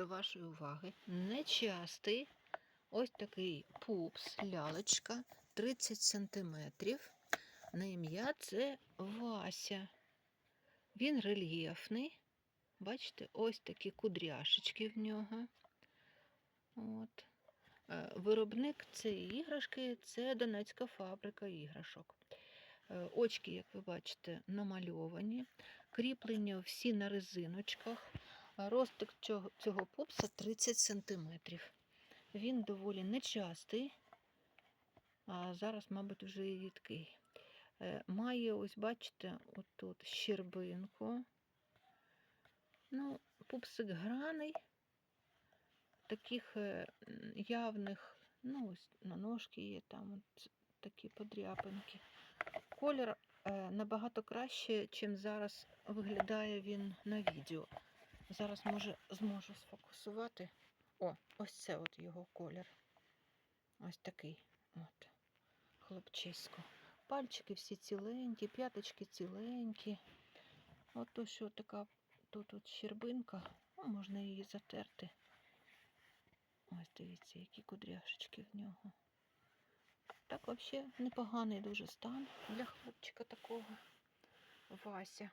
до вашої уваги нечастий ось такий пупс, лялечка 30 см. На ім'я це Вася. Він рельєфний. Бачите, ось такі кудряшечки в нього. От. Е, Виробник цієї іграшки це Донецька фабрика іграшок. Е, Очки, як ви бачите, намальовані, кріплення всі на резиночках. Ростик цього, цього пупса 30 см. Він доволі нечастий, а зараз, мабуть, вже і рідкий. Е, Має, ось бачите, отут щербинку. Ну, пупсик граний, таких е, явних, ну, ось на ножки є там такі подряпинки. Колір е, набагато краще, чим зараз виглядає він на відео. Зараз може зможу сфокусувати. О, ось це от його колір. Ось такий от хлопчисько. Пальчики всі ціленькі, п'яточки ціленькі. От то, що така тут от щербинка, ну, можна її затерти. Ось дивіться, які кудряшечки в нього. Так, взагалі, непоганий дуже стан для хлопчика такого. Вася.